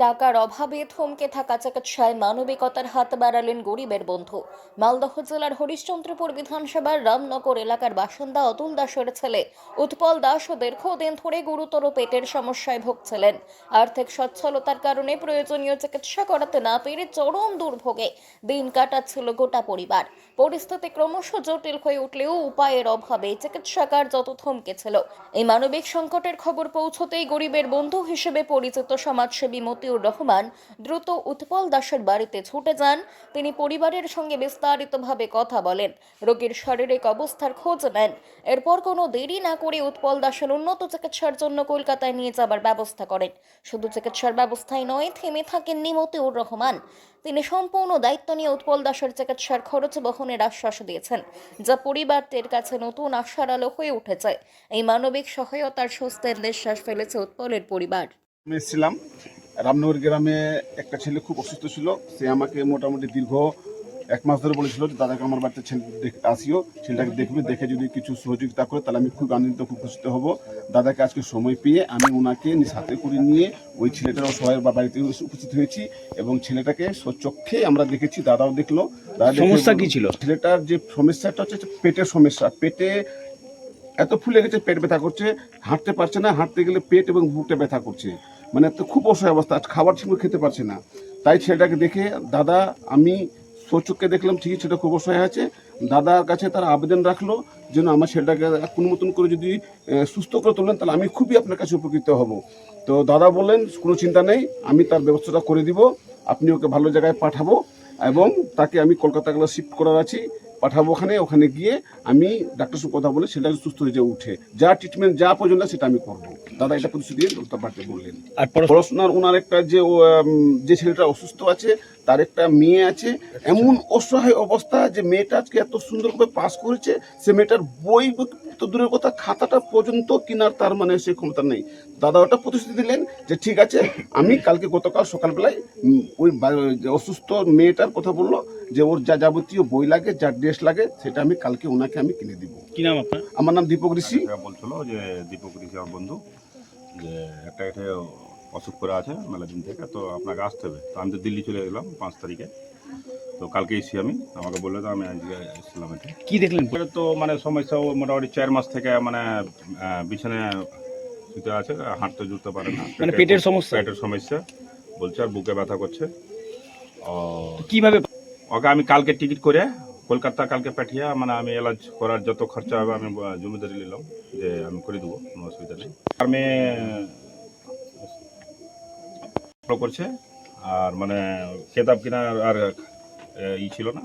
টাকার অভাবে থমকে থাকা চিকিৎসায় মানবিকতার হাত বাড়ালেন গরিবের বন্ধু। মালদহ জেলার হরিশ্চন্দ্রপুর বিধানসভার রামনগর এলাকার বাসিন্দা অতুল দাসের ছেলে উৎপল দাস দীর্ঘদিন ধরে গুরুতর পেটের সমস্যায় ভুগছিলেন। আর্থিক সচ্ছলতার কারণে প্রয়োজনীয় চিকিৎসা করাতে না পেরে চরম দুর্ভোগে দিন কাটাচ্ছিল গোটা পরিবার। পরিস্থিতি ক্রমশ জটিল হয়ে উঠলেও উপায়ের অভাবে চিকিৎসা কার্যত থমকেছিল এই মানবিক সংকটের খবর পৌঁছতেই গরিবের বন্ধু হিসেবে পরিচিত সমাজসেবী মতিউর রহমান দ্রুত উৎপল দাসের বাড়িতে ছুটে যান। তিনি পরিবারের সঙ্গে বিস্তারিতভাবে কথা বলেন। রোগীর শারীরিক অবস্থার খোঁজ নেন। এরপর কোনো দেরি না করে উৎপল দাসের উন্নত চিকিৎসার জন্য কলকাতায় নিয়ে যাবার ব্যবস্থা করেন। শুধু চিকিৎসার ব্যবস্থায় নয়, থেমে থাকেননি মতিউর রহমান। তিনি সম্পূর্ণ দায়িত্ব নিয়ে উৎপল দাসের চিকিৎসার খরচ বহনের আশ্বাস দিয়েছেন, যা পরিবারটির কাছে নতুন আশার আলো হয়ে উঠেছে। এই মানবিক সহায়তার স্বস্তির নিঃশ্বাস ফেলেছে উৎপলের পরিবার। এসেছিলাম। রামনগর গ্রামে একটা ছেলে খুব অসুস্থ ছিল। সে আমাকে মোটামুটি দীর্ঘ এক মাস ধরে বলেছিল যে দাদাকে আমার বাড়িতে ছেলে আসিও ছেলেটাকে দেখবে দেখে যদি কিছু সহযোগিতা করে তাহলে আমি খুব আনন্দিত খুব খুশিত হব। দাদাকে আজকে সময় পেয়ে আমি ওনাকে নিজ হাতে করে নিয়ে ওই ছেলেটার অসহায়ের বা বাড়িতে উপস্থিত হয়েছি এবং ছেলেটাকে সচক্ষে আমরা দেখেছি দাদাও দেখল। দাদা সমস্যা কি ছিল? ছেলেটার যে সমস্যাটা হচ্ছে পেটের সমস্যা। পেটে এত ফুলে গেছে পেট ব্যথা করছে হাঁটতে পারছে না হাঁটতে গেলে পেট এবং বুকটা ব্যথা করছে। মানে তো খুব অসহায় অবস্থা খাবার ঠিক মতো খেতে পারছে না। তাই ছেলেটাকে দেখে, দাদা, আমি সচক্ষে দেখলাম, ঠিকই সেটা খুব অসহায় আছে। দাদার কাছে তার আবেদন রাখল, যেন আমার ছেলেটাকে কোনো মতন করে যদি সুস্থ করে তোলেন, তাহলে আমি খুবই আপনার কাছে উপকৃত হব। তো দাদা বললেন, কোনো চিন্তা নেই, আমি তার ব্যবস্থাটা করে দিব, আপনি ওকে ভালো জায়গায় পাঠাবো এবং তাকে আমি কলকাতা শিফট করার আছি। পাঠাবো ওখানে ওখানে গিয়ে আমি ডাক্তার সঙ্গে কথা বলে সেটা সুস্থ হয়ে যে উঠে। যা ট্রিটমেন্ট যা প্রয়োজন সেটা আমি করব। দাদা এটা প্রতিশ্রুতি দিয়ে বাড়িতে বললেন। আর পড়াশোনার ওনার একটা যে যে ছেলেটা অসুস্থ আছে তার একটা মেয়ে আছে। এমন অসহায় অবস্থা যে মেয়েটা আজকে এত সুন্দর করে পাস করেছে সে মেয়েটার বই তো দূরের কথা খাতাটা পর্যন্ত কেনার তার মানে সে ক্ষমতা নেই। দাদা ওটা প্রতিশ্রুতি দিলেন যে ঠিক আছে আমি কালকে গতকাল সকালবেলায় ওই অসুস্থ মেয়েটার কথা বলল যে ওর যা যাবতীয় বই লাগে যা ড্রেস লাগে সেটা আমি কালকে ওনাকে আমি কিনে দিব। কি নাম আপনার? আমার নাম দীপক ঋষি। বলছিল যে দীপক ঋষি আমার বন্ধু যে একটা এটা অসুখ করে আছে মেলা দিন থেকে তো আপনাকে আসতে হবে। তো আমি তো দিল্লি চলে গেলাম পাঁচ তারিখে। তো কালকে এসেছি আমি। আমাকে বললে তো আমি আজকে এসেছিলাম এটা কি দেখলেন? পরে তো মানে সমস্যা ও মোটামুটি চার মাস থেকে মানে বিছানায় শুতে আছে হাঁটতে জুড়তে পারে না। মানে পেটের সমস্যা? পেটের সমস্যা। বলছে আর বুকে ব্যথা করছে। ও কীভাবে ওকে আমি কালকে টিকিট করে কলকাতা কালকে পাঠিয়ে মানে আমি এলাজ করার যত খরচা হবে আমি জমিদারি নিলাম যে আমি করে দেবো কোনো অসুবিধা নেই। আর মেয়ে করছে আর মানে কেতাব কিনা আর ই ছিল না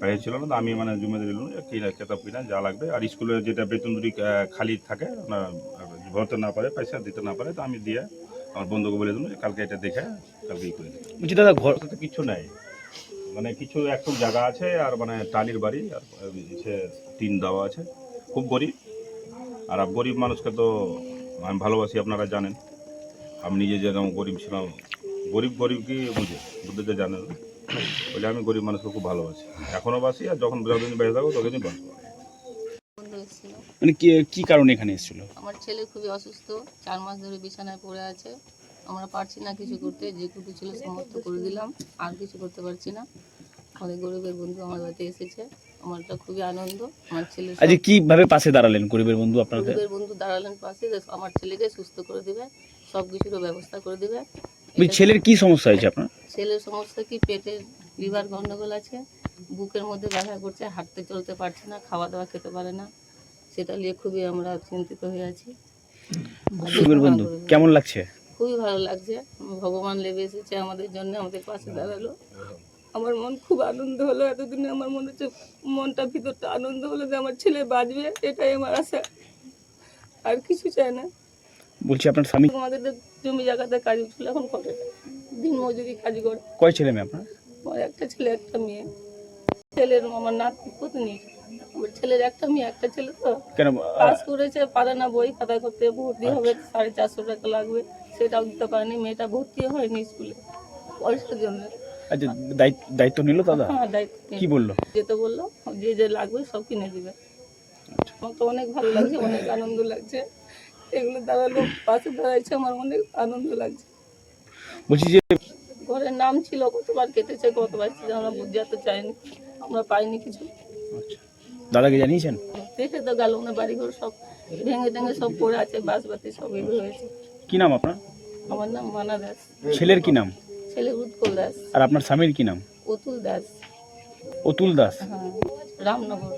পায়ে ছিল না তো আমি মানে জমিদারি নিলাম যে কিনা কেতাব কিনা যা লাগবে। আর স্কুলে যেটা বেতন দুটি খালি থাকে ভরতে না পারে পয়সা দিতে না পারে তো আমি দিয়ে আমার বন্ধুকে বলে দিলাম যে কালকে এটা দেখে কালকে ই করে দেবো বলছি দাদা ঘর কিছু নাই। মানে কিছু একটু জায়গা আছে আর মানে টালির বাড়ি আর সে টিন দেওয়া আছে। খুব গরিব আর গরিব মানুষকে তো আমি ভালোবাসি আপনারা জানেন। আমি নিজে যেরকম গরিব ছিলাম গরিব গরিব কি বুঝে? বুদ্ধতে জানেন বলে আমি গরিব মানুষকে খুব ভালোবাসি। এখনও বাসি আর যখন যতদিন বেঁচে থাকব ততদিন বাঁচবো। মানে কি কি কারণে এখানে এসেছিল? আমার ছেলে খুবই অসুস্থ চার মাস ধরে বিছানায় পড়ে আছে। আমরা পারছি না কিছু করতে যেটুকু ছিল সমস্ত করে দিলাম আর কিছু করতে পারছি না। আমাদের গরিবের বন্ধু আমার বাড়িতে এসেছে আমারটা খুবই আনন্দ আমার ছেলে আজকে কীভাবে পাশে দাঁড়ালেন গরিবের বন্ধু আপনাদের? গরিবের বন্ধু দাঁড়ালেন পাশে যে আমার ছেলেকে সুস্থ করে দিবে সব কিছুরও ব্যবস্থা করে দিবে। ছেলের কি সমস্যা হয়েছে আপনার? ছেলের সমস্যা কি? পেটের লিভার গন্ডগোল আছে বুকের মধ্যে ব্যথা করছে হাঁটতে চলতে পারছে না খাওয়া দাওয়া খেতে পারে না। সেটা নিয়ে খুবই আমরা চিন্তিত হয়ে আছি। গরিবের বন্ধু কেমন লাগছে? খুবই ভালো লাগছে। ভগবান লেবে এসেছে আমাদের জন্য আমাদের পাশে দাঁড়াল। আমার মন খুব আনন্দ হলো এতদিনে আমার মনে হচ্ছে মনটা ভিতরটা আনন্দ হলো যে আমার ছেলে বাঁচবে এটাই আমার আশা। আর কিছু চাই না। বলছি আপনার স্বামী? আমাদের জমি জায়গাতে কাজ ছিল এখন করে দিন মজুরি কাজ করে। কয় ছেলে মেয়ে আপনার? একটা ছেলে একটা মেয়ে। ছেলের আমার নাতি পত্নী আমার ছেলের একটা মেয়ে একটা ছেলে তো। কেন পাস করেছে পারে না বই খাতা করতে ভর্তি হবে সাড়ে চারশো টাকা লাগবে সেটাও দিতে পারেনি মেয়েটা ভর্তি হয়নি স্কুলে পয়সার জন্য। আচ্ছা দায়িত্ব নিল দাদা? হ্যাঁ দায়িত্ব কি বলল? যেতে বলল যে যে লাগবে সব কিনে দিবে। আমার তো অনেক ভালো লাগছে অনেক আনন্দ লাগছে। এগুলো দাঁড়াল পাশে দাঁড়াইছে আমার অনেক আনন্দ লাগছে। বলছি যে ঘরের নাম ছিল কতবার কেটেছে কতবার ছিল আমরা বুঝতে চাইনি আমরা পাইনি কিছু। আচ্ছা। দাদাকে জানিয়েছেন? দেখে তো গেল না বাড়িঘর সব ভেঙে সব পড়ে আছে বাসবাতি সব এগুলো হয়েছে। কি নাম আপনার? আমার নাম মানা দাস। ছেলের কি নাম? ছেলে উৎকল দাস। আর আপনার স্বামীর কি নাম? অতুল দাস। অতুল দাস। হ্যাঁ রামনগর।